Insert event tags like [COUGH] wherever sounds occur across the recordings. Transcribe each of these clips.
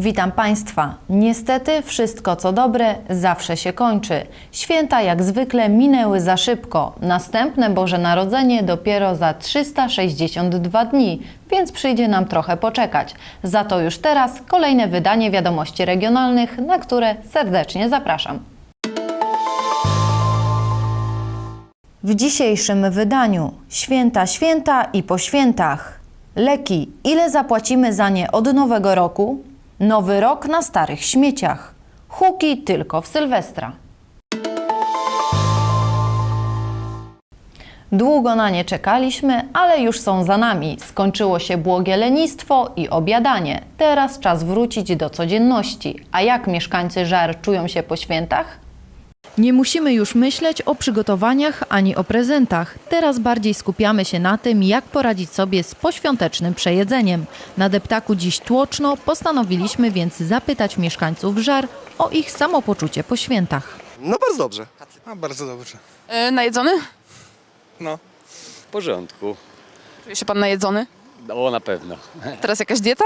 Witam Państwa. Niestety wszystko co dobre zawsze się kończy. Święta jak zwykle minęły za szybko. Następne Boże Narodzenie dopiero za 362 dni, więc przyjdzie nam trochę poczekać. Za to już teraz kolejne wydanie wiadomości regionalnych, na które serdecznie zapraszam. W dzisiejszym wydaniu Święta, święta i po świętach. Leki. Ile zapłacimy za nie od nowego roku? Nowy rok na starych śmieciach. Huki tylko w Sylwestra. Długo na nie czekaliśmy, ale już są za nami. Skończyło się błogie lenistwo i obiadanie. Teraz czas wrócić do codzienności. A jak mieszkańcy Żar czują się po świętach? Nie musimy już myśleć o przygotowaniach ani o prezentach. Teraz bardziej skupiamy się na tym, jak poradzić sobie z poświątecznym przejedzeniem. Na deptaku dziś tłoczno postanowiliśmy więc zapytać mieszkańców Żar o ich samopoczucie po świętach. No bardzo dobrze. A bardzo dobrze. E, najedzony? No. W porządku. Czuje się pan najedzony? O, na pewno. Teraz jakaś dieta?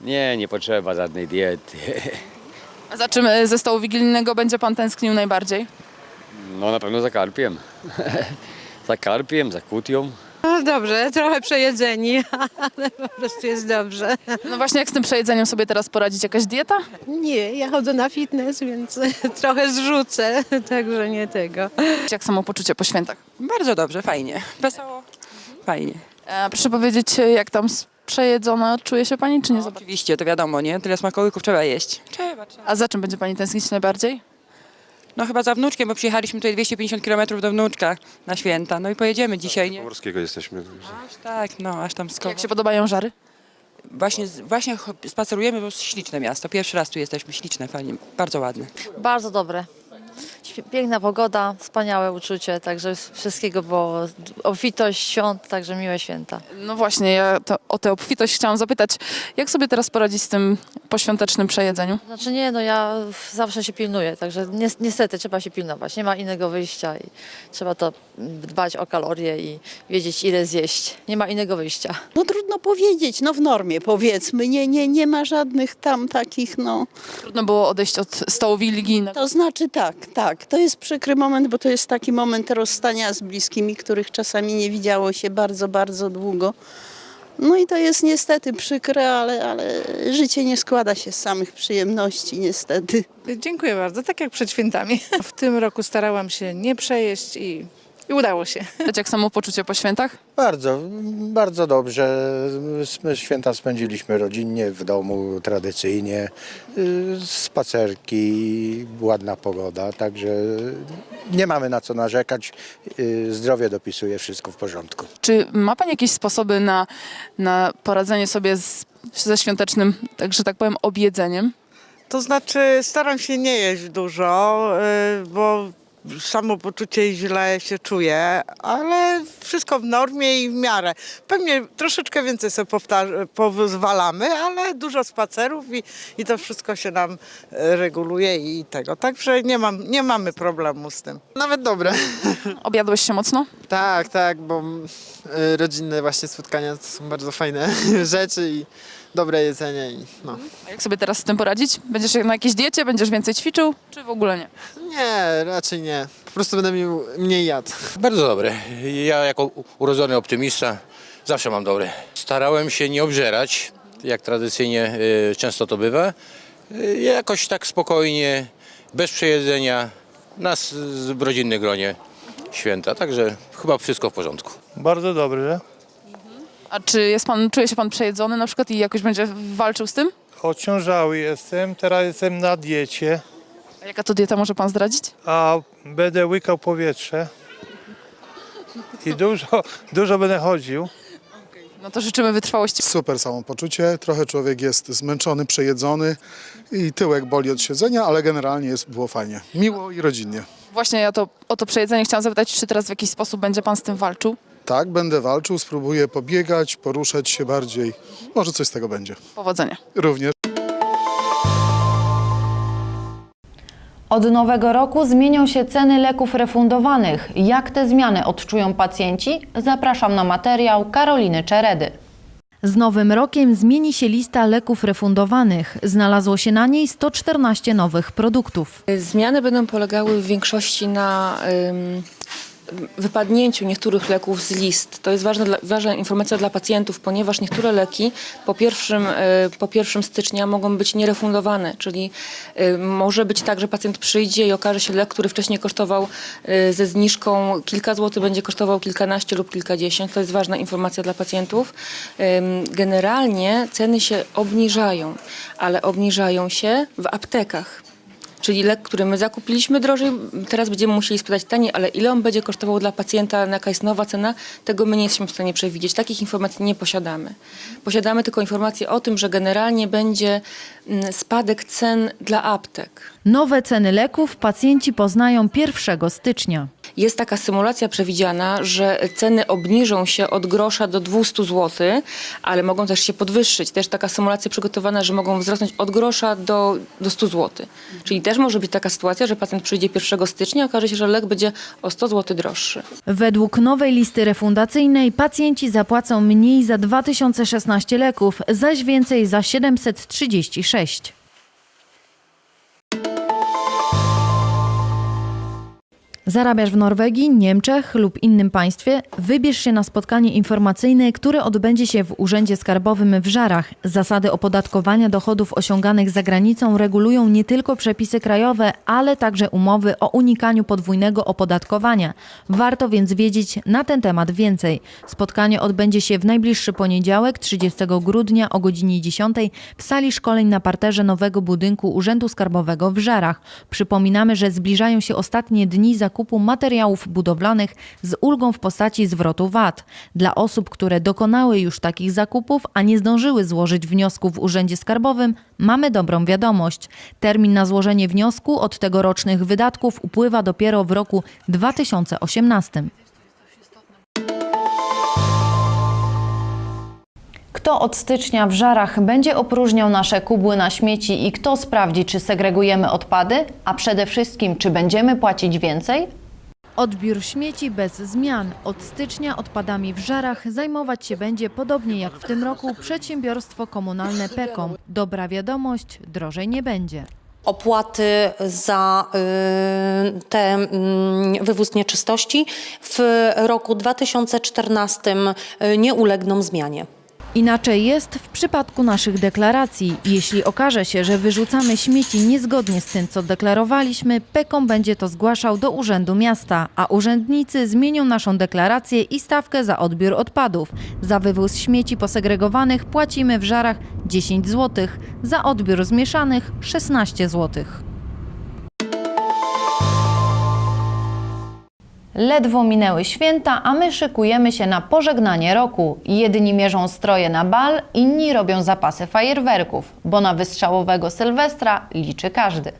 Nie, nie potrzeba żadnej diety. A za czym e, ze stołu wigilijnego będzie pan tęsknił najbardziej? No na pewno za karpiem. [LAUGHS] za karpiem, za kutią. No dobrze, trochę przejedzeni, [LAUGHS] ale po prostu jest dobrze. No właśnie, jak z tym przejedzeniem sobie teraz poradzić? Jakaś dieta? Nie, ja chodzę na fitness, więc [LAUGHS] trochę zrzucę, także nie tego. Jak samopoczucie po świętach? Bardzo dobrze, fajnie. Wesoło. Fajnie. E, proszę powiedzieć, e, jak tam przejedzona czuje się pani, czy nie? No, za bardzo? oczywiście, to wiadomo, nie? Tyle smakołyków trzeba jeść. Trzeba, trzeba. A za czym będzie pani tęsknić najbardziej? No chyba za wnuczkiem, bo przyjechaliśmy tutaj 250 km do wnuczka na święta. No i pojedziemy dzisiaj, nie? Pomorskiego jesteśmy. Aż tak, no, aż tam skoro. Jak się podobają żary? Właśnie, właśnie cho- spacerujemy, bo jest śliczne miasto. Pierwszy raz tu jesteśmy, śliczne, fajnie, bardzo ładne. Bardzo dobre. Piękna pogoda, wspaniałe uczucie, także wszystkiego było obfitość świąt, także miłe święta. No właśnie, ja to, o tę obfitość chciałam zapytać. Jak sobie teraz poradzić z tym poświątecznym przejedzeniu? Znaczy nie, no ja zawsze się pilnuję, także ni- niestety trzeba się pilnować, nie ma innego wyjścia i trzeba to dbać o kalorie i wiedzieć ile zjeść. Nie ma innego wyjścia. No trudno powiedzieć, no w normie powiedzmy, nie, nie, nie ma żadnych tam takich, no. Trudno było odejść od stołu wigilijnego. To znaczy tak, tak, to jest przykry moment, bo to jest taki moment rozstania z bliskimi, których czasami nie widziało się bardzo, bardzo długo. No i to jest niestety przykre, ale, ale życie nie składa się z samych przyjemności, niestety. Dziękuję bardzo, tak jak przed świętami. W tym roku starałam się nie przejeść i, i udało się. [LAUGHS] Jak samopoczucie po świętach? Bardzo, bardzo dobrze. My święta spędziliśmy rodzinnie, w domu tradycyjnie. Y, Spacerki, ładna pogoda, także nie mamy na co narzekać. Y, Zdrowie dopisuje wszystko w porządku. Czy ma Pani jakieś sposoby na, na poradzenie sobie z, ze świątecznym, tak, że tak powiem, objedzeniem? To znaczy staram się nie jeść dużo, y, bo samopoczucie źle się czuję, ale wszystko w normie i w miarę. Pewnie troszeczkę więcej sobie pozwalamy, ale dużo spacerów i, i to wszystko się nam y, reguluje i tego. Także nie, mam, nie mamy problemu z tym. Nawet dobre. [LAUGHS] Objadłeś się mocno? Tak, tak, bo y, rodzinne właśnie spotkania to są bardzo fajne [LAUGHS] rzeczy i dobre jedzenie i no. A jak sobie teraz z tym poradzić? Będziesz na jakiejś diecie, będziesz więcej ćwiczył, czy w ogóle nie? Nie, raczej nie. Po prostu będę miał mniej jadł. Bardzo dobre. Ja jako urodzony optymista zawsze mam dobre. Starałem się nie obżerać, jak tradycyjnie y, często to bywa. Y, jakoś tak spokojnie, bez przejedzenia, nas w rodzinnym gronie święta. Także chyba wszystko w porządku. Bardzo dobrze. A czy jest pan, czuje się pan przejedzony na przykład i jakoś będzie walczył z tym? Ociążały jestem, teraz jestem na diecie, A jaka to dieta może pan zdradzić? a będę łykał powietrze. I dużo, dużo będę chodził. No to życzymy wytrwałości. Super samopoczucie. Trochę człowiek jest zmęczony, przejedzony i tyłek boli od siedzenia, ale generalnie jest, było fajnie. Miło i rodzinnie. Właśnie ja to, o to przejedzenie chciałam zapytać, czy teraz w jakiś sposób będzie pan z tym walczył? Tak, będę walczył, spróbuję pobiegać, poruszać się bardziej. Może coś z tego będzie. Powodzenia. Również. Od nowego roku zmienią się ceny leków refundowanych. Jak te zmiany odczują pacjenci? Zapraszam na materiał Karoliny Czeredy. Z nowym rokiem zmieni się lista leków refundowanych. Znalazło się na niej 114 nowych produktów. Zmiany będą polegały w większości na ym, wypadnięciu niektórych leków z list. To jest ważna, ważna informacja dla pacjentów, ponieważ niektóre leki po 1, y, po 1 stycznia mogą być nierefundowane, czyli y, może być tak, że pacjent przyjdzie i okaże się lek, który wcześniej kosztował y, ze zniżką kilka złotych, będzie kosztował kilkanaście lub kilkadziesiąt. To jest ważna informacja dla pacjentów. Generalnie ceny się obniżają, ale obniżają się w aptekach. Czyli lek, który my zakupiliśmy drożej, teraz będziemy musieli sprzedać taniej, ale ile on będzie kosztował dla pacjenta, jaka jest nowa cena, tego my nie jesteśmy w stanie przewidzieć. Takich informacji nie posiadamy. Posiadamy tylko informacje o tym, że generalnie będzie mm, spadek cen dla aptek. Nowe ceny leków pacjenci poznają 1 stycznia. Jest taka symulacja przewidziana, że ceny obniżą się od grosza do 200 zł, ale mogą też się podwyższyć. Też taka symulacja przygotowana, że mogą wzrosnąć od grosza do, do 100 zł. Czyli też może być taka sytuacja, że pacjent przyjdzie 1 stycznia, okaże się, że lek będzie o 100 zł droższy. Według nowej listy refundacyjnej pacjenci zapłacą mniej za 2016 leków, zaś więcej za 736. Zarabiasz w Norwegii, Niemczech lub innym państwie? Wybierz się na spotkanie informacyjne, które odbędzie się w Urzędzie Skarbowym w Żarach. Zasady opodatkowania dochodów osiąganych za granicą regulują nie tylko przepisy krajowe, ale także umowy o unikaniu podwójnego opodatkowania. Warto więc wiedzieć na ten temat więcej. Spotkanie odbędzie się w najbliższy poniedziałek, 30 grudnia o godzinie 10 w sali szkoleń na parterze nowego budynku Urzędu Skarbowego w Żarach. Przypominamy, że zbliżają się ostatnie dni zakupu materiałów budowlanych z ulgą w postaci zwrotu VAT. Dla osób, które dokonały już takich zakupów, a nie zdążyły złożyć wniosku w Urzędzie Skarbowym, mamy dobrą wiadomość. Termin na złożenie wniosku od tegorocznych wydatków upływa dopiero w roku 2018. Kto od stycznia w żarach będzie opróżniał nasze kubły na śmieci i kto sprawdzi, czy segregujemy odpady, a przede wszystkim, czy będziemy płacić więcej? Odbiór śmieci bez zmian. Od stycznia odpadami w żarach zajmować się będzie podobnie jak w tym roku przedsiębiorstwo komunalne PEKOM. Dobra wiadomość, drożej nie będzie. Opłaty za y, te mm, wywóz nieczystości w roku 2014 y, nie ulegną zmianie. Inaczej jest w przypadku naszych deklaracji. Jeśli okaże się, że wyrzucamy śmieci niezgodnie z tym, co deklarowaliśmy, PEKOM będzie to zgłaszał do Urzędu Miasta, a urzędnicy zmienią naszą deklarację i stawkę za odbiór odpadów. Za wywóz śmieci posegregowanych płacimy w żarach 10 zł, za odbiór zmieszanych 16 zł. Ledwo minęły święta, a my szykujemy się na pożegnanie roku. Jedni mierzą stroje na bal, inni robią zapasy fajerwerków, bo na wystrzałowego Sylwestra liczy każdy.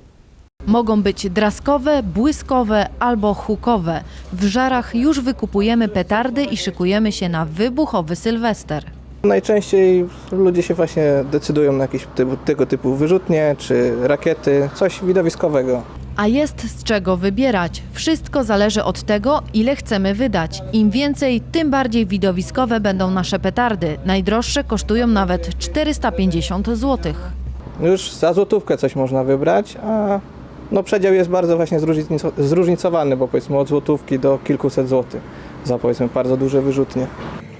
Mogą być draskowe, błyskowe albo hukowe. W żarach już wykupujemy petardy i szykujemy się na wybuchowy Sylwester. Najczęściej ludzie się właśnie decydują na jakieś tego typu wyrzutnie czy rakiety, coś widowiskowego. A jest z czego wybierać. Wszystko zależy od tego, ile chcemy wydać. Im więcej, tym bardziej widowiskowe będą nasze petardy. Najdroższe kosztują nawet 450 zł. Już za złotówkę coś można wybrać, a no przedział jest bardzo właśnie zróżnico- zróżnicowany, bo powiedzmy od złotówki do kilkuset złotych za powiedzmy bardzo duże wyrzutnie.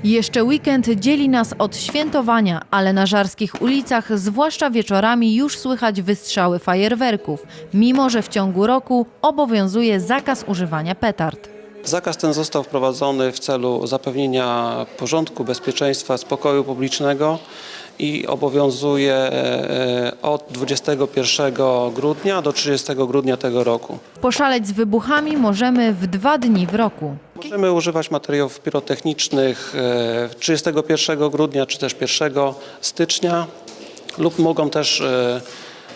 Jeszcze weekend dzieli nas od świętowania, ale na żarskich ulicach, zwłaszcza wieczorami, już słychać wystrzały fajerwerków, mimo że w ciągu roku obowiązuje zakaz używania petard. Zakaz ten został wprowadzony w celu zapewnienia porządku, bezpieczeństwa, spokoju publicznego i obowiązuje e, od 21 grudnia do 30 grudnia tego roku. Poszaleć z wybuchami możemy w dwa dni w roku. Możemy używać materiałów pirotechnicznych e, 31 grudnia czy też 1 stycznia lub mogą też e,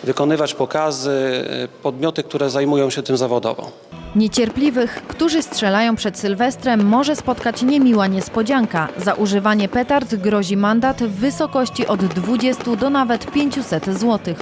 wykonywać pokazy e, podmioty, które zajmują się tym zawodowo. Niecierpliwych, którzy strzelają przed Sylwestrem, może spotkać niemiła niespodzianka. Za używanie petard grozi mandat w wysokości od 20 do nawet 500 zł.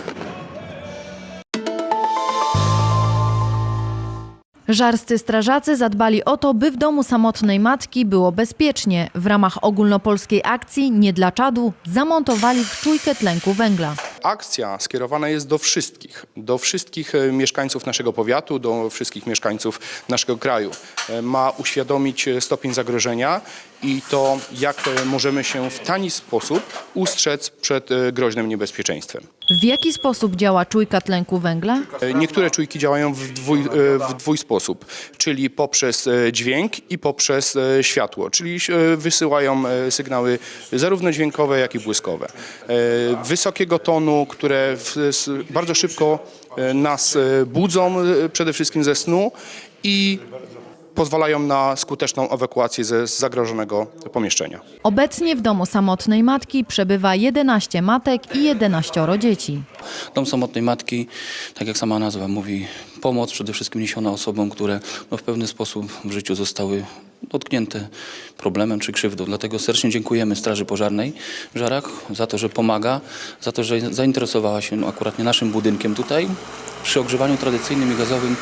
Żarscy strażacy zadbali o to, by w domu samotnej matki było bezpiecznie. W ramach ogólnopolskiej akcji Nie dla czadu zamontowali w czujkę tlenku węgla. Akcja skierowana jest do wszystkich, do wszystkich e, mieszkańców naszego powiatu, do wszystkich mieszkańców naszego kraju. E, Ma uświadomić e, stopień zagrożenia i to, jak możemy się w tani sposób ustrzec przed e, groźnym niebezpieczeństwem. W jaki sposób działa czujka tlenku węgla? E, Niektóre czujki działają w dwój, e, w dwój sposób, czyli poprzez dźwięk i poprzez światło, czyli wysyłają sygnały zarówno dźwiękowe, jak i błyskowe. Wysokiego tonu, które bardzo szybko nas budzą przede wszystkim ze snu i pozwalają na skuteczną ewakuację ze zagrożonego pomieszczenia. Obecnie w domu samotnej matki przebywa 11 matek i 11 dzieci. Dom samotnej matki, tak jak sama nazwa mówi, pomoc przede wszystkim niesiona osobom, które no, w pewny sposób w życiu zostały dotknięte problemem czy krzywdą. Dlatego serdecznie dziękujemy Straży Pożarnej w Żarach za to, że pomaga, za to, że zainteresowała się no, akurat nie naszym budynkiem tutaj. Przy ogrzewaniu tradycyjnym i gazowym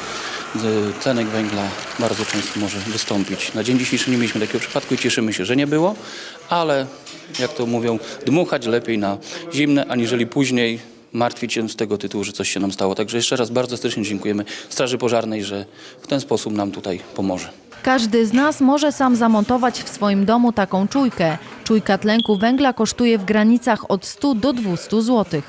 tlenek węgla bardzo często może wystąpić. Na dzień dzisiejszy nie mieliśmy takiego przypadku i cieszymy się, że nie było, ale jak to mówią, dmuchać lepiej na zimne, aniżeli później martwić się z tego tytułu, że coś się nam stało. Także jeszcze raz bardzo serdecznie dziękujemy Straży Pożarnej, że w ten sposób nam tutaj pomoże. Każdy z nas może sam zamontować w swoim domu taką czujkę. Czujka tlenku węgla kosztuje w granicach od 100 do 200 zł.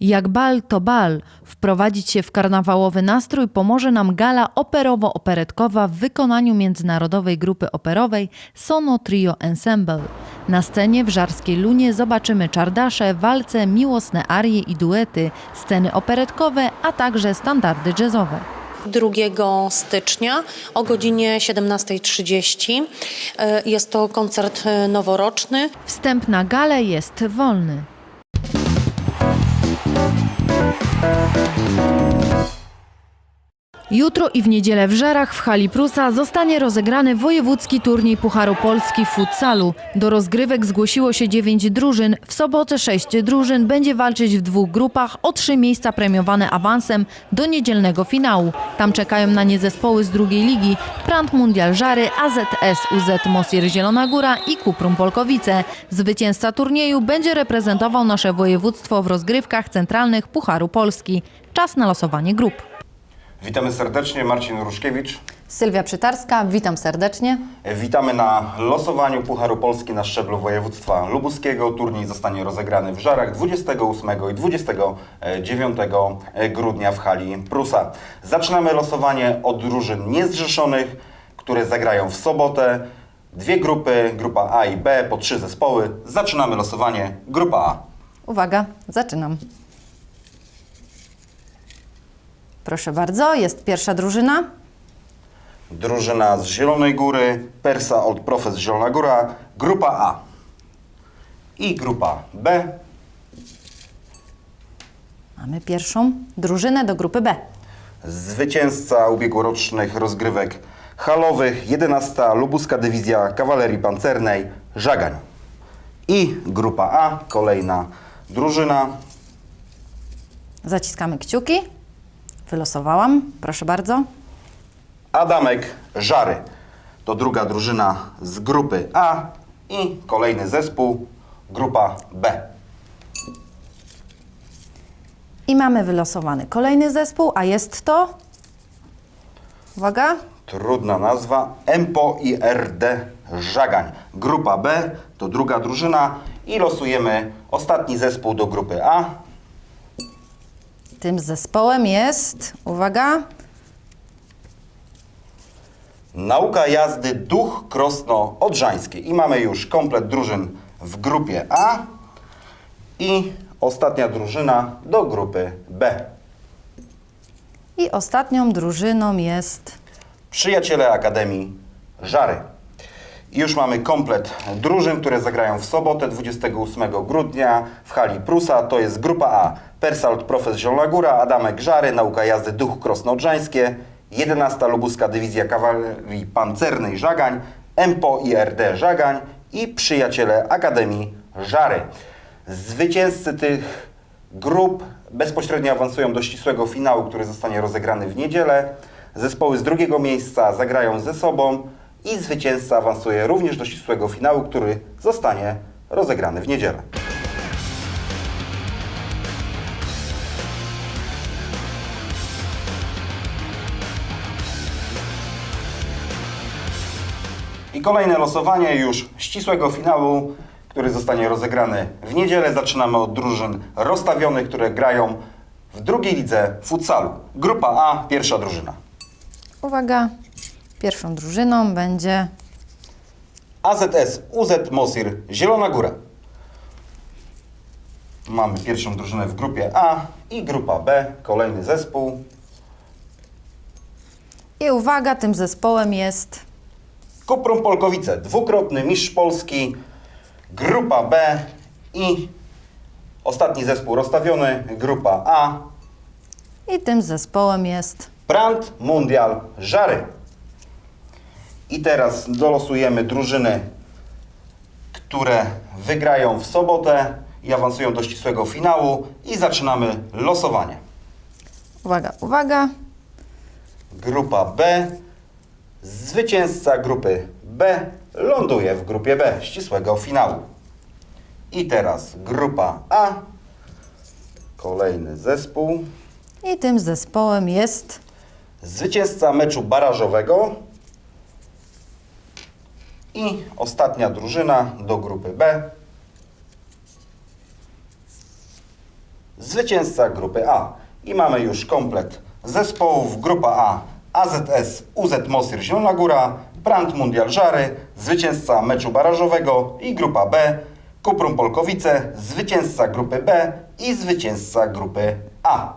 Jak bal to bal. Wprowadzić się w karnawałowy nastrój pomoże nam gala operowo-operetkowa w wykonaniu międzynarodowej grupy operowej Sono Trio Ensemble. Na scenie w Żarskiej Lunie zobaczymy czardasze, walce, miłosne arie i duety, sceny operetkowe, a także standardy jazzowe. 2 stycznia o godzinie 17.30. E, Jest to koncert e, noworoczny. Wstęp na galę jest wolny. Uh-huh. Jutro i w niedzielę w Żarach w hali Prusa zostanie rozegrany wojewódzki turniej Pucharu Polski w futsalu. Do rozgrywek zgłosiło się dziewięć drużyn. W sobotę sześć drużyn będzie walczyć w dwóch grupach o trzy miejsca premiowane awansem do niedzielnego finału. Tam czekają na nie zespoły z drugiej ligi Prant Mundial Żary, AZS UZ Mosir Zielona Góra i Kuprum Polkowice. Zwycięzca turnieju będzie reprezentował nasze województwo w rozgrywkach centralnych Pucharu Polski. Czas na losowanie grup. Witamy serdecznie, Marcin Ruszkiewicz. Sylwia Przytarska, witam serdecznie. Witamy na losowaniu Pucharu Polski na szczeblu województwa lubuskiego. Turniej zostanie rozegrany w Żarach 28 i 29 grudnia w hali Prusa. Zaczynamy losowanie od drużyn niezrzeszonych, które zagrają w sobotę. Dwie grupy, grupa A i B, po trzy zespoły. Zaczynamy losowanie. Grupa A. Uwaga, zaczynam. Proszę bardzo, jest pierwsza drużyna. Drużyna z Zielonej Góry, Persa Old Profes Zielona Góra, grupa A. I grupa B. Mamy pierwszą drużynę do grupy B. Zwycięzca ubiegłorocznych rozgrywek halowych, 11. Lubuska Dywizja Kawalerii Pancernej, Żagań. I grupa A, kolejna drużyna. Zaciskamy kciuki. Wylosowałam. Proszę bardzo. Adamek Żary. To druga drużyna z grupy A i kolejny zespół, grupa B. I mamy wylosowany kolejny zespół, a jest to. Uwaga. Trudna nazwa. EMPO i RD Żagań. Grupa B to druga drużyna i losujemy ostatni zespół do grupy A. Tym zespołem jest. Uwaga. Nauka jazdy Duch Krosno Odrzańskie. I mamy już komplet drużyn w grupie A i ostatnia drużyna do grupy B. I ostatnią drużyną jest. Przyjaciele Akademii Żary. I już mamy komplet drużyn, które zagrają w sobotę 28 grudnia w hali Prusa. To jest grupa A. Persalt Profes Zielona Góra, Adamek Żary, Nauka Jazdy Duch Krosno-Odrzańskie, 11 Lubuska Dywizja Kawalerii Pancernej Żagań, EMPO i RD Żagań i Przyjaciele Akademii Żary. Zwycięzcy tych grup bezpośrednio awansują do ścisłego finału, który zostanie rozegrany w niedzielę. Zespoły z drugiego miejsca zagrają ze sobą i zwycięzca awansuje również do ścisłego finału, który zostanie rozegrany w niedzielę. I kolejne losowanie już ścisłego finału, który zostanie rozegrany w niedzielę. Zaczynamy od drużyn rozstawionych, które grają w drugiej lidze futsalu. Grupa A, pierwsza drużyna. Uwaga, pierwszą drużyną będzie AZS UZ Mosir Zielona Góra. Mamy pierwszą drużynę w grupie A i grupa B, kolejny zespół. i uwaga, tym zespołem jest Kuprum Polkowice, dwukrotny mistrz Polski, grupa B i ostatni zespół rozstawiony, grupa A, i tym zespołem jest Brand Mundial Żary. I teraz dolosujemy drużyny, które wygrają w sobotę i awansują do ścisłego finału i zaczynamy losowanie. uwaga, uwaga, Grupa B. Zwycięzca grupy B ląduje w grupie B ścisłego finału. I teraz grupa A. Kolejny zespół. i tym zespołem jest Zwycięzca meczu barażowego. I ostatnia drużyna do grupy B. Zwycięzca grupy A. I mamy już komplet zespołów. Grupa A. AZS UZ Mosir Zielona Góra, Brand Mundial Żary, zwycięzca meczu barażowego i grupa B. Kuprum Polkowice, zwycięzca grupy B i zwycięzca grupy A.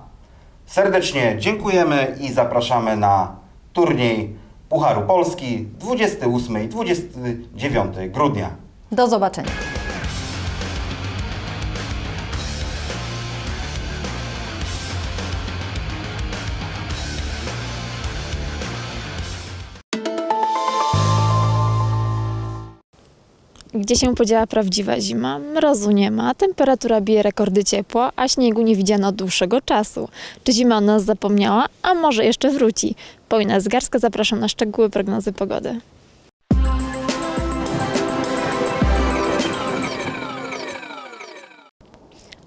Serdecznie dziękujemy i zapraszamy na turniej Pucharu Polski 28 i 29 grudnia. do zobaczenia. Gdzie się podziała prawdziwa zima? Mrozu nie ma, temperatura bije rekordy ciepła, a śniegu nie widziano od dłuższego czasu. Czy zima o nas zapomniała? A może jeszcze wróci? Paulina Zgarska, zapraszam na szczegóły prognozy pogody.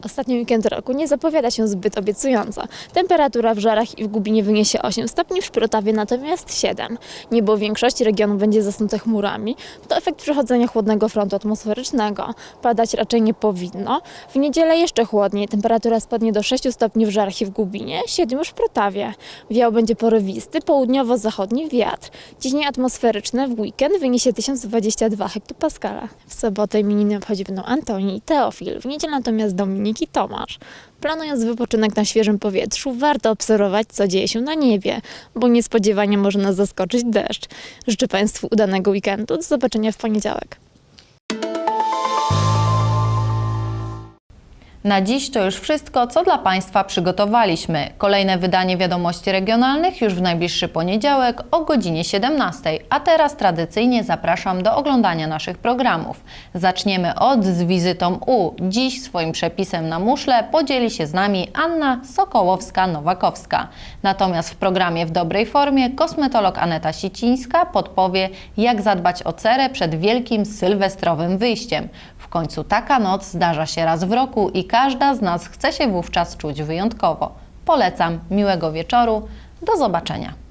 Ostatni weekend roku nie zapowiada się zbyt obiecująco. Temperatura w Żarach i w Gubinie wyniesie 8 stopni, w Szprotawie natomiast 7. Niebo w większości regionów będzie zasnute chmurami. To efekt przechodzenia chłodnego frontu atmosferycznego. Padać raczej nie powinno. W niedzielę jeszcze chłodniej. Temperatura spadnie do 6 stopni w Żarach i w Gubinie, 7 w Szprotawie. Wiał będzie porywisty, południowo-zachodni wiatr. Ciśnienie atmosferyczne w weekend wyniesie 1022 hektopaskala. W sobotę imieniny obchodzi będą Antoni i Teofil. W niedzielę natomiast Dominik Tomasz. Planując wypoczynek na świeżym powietrzu, warto obserwować, co dzieje się na niebie, bo niespodziewanie może nas zaskoczyć deszcz. Życzę Państwu udanego weekendu. Do zobaczenia w poniedziałek. Na dziś to już wszystko, co dla Państwa przygotowaliśmy. Kolejne wydanie wiadomości regionalnych już w najbliższy poniedziałek o godzinie 17. A teraz tradycyjnie zapraszam do oglądania naszych programów. Zaczniemy od z wizytą u. Dziś swoim przepisem na muszle podzieli się z nami Anna Sokołowska-Nowakowska. Natomiast w programie w dobrej formie kosmetolog Aneta Sicińska podpowie, jak zadbać o cerę przed wielkim sylwestrowym wyjściem. Końcu taka noc zdarza się raz w roku i każda z nas chce się wówczas czuć wyjątkowo. Polecam, miłego wieczoru, do zobaczenia.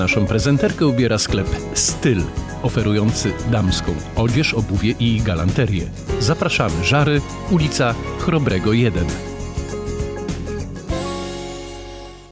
Naszą prezenterkę ubiera sklep Styl, oferujący damską odzież, obuwie i galanterię. Zapraszamy, Żary, ulica Chrobrego 1.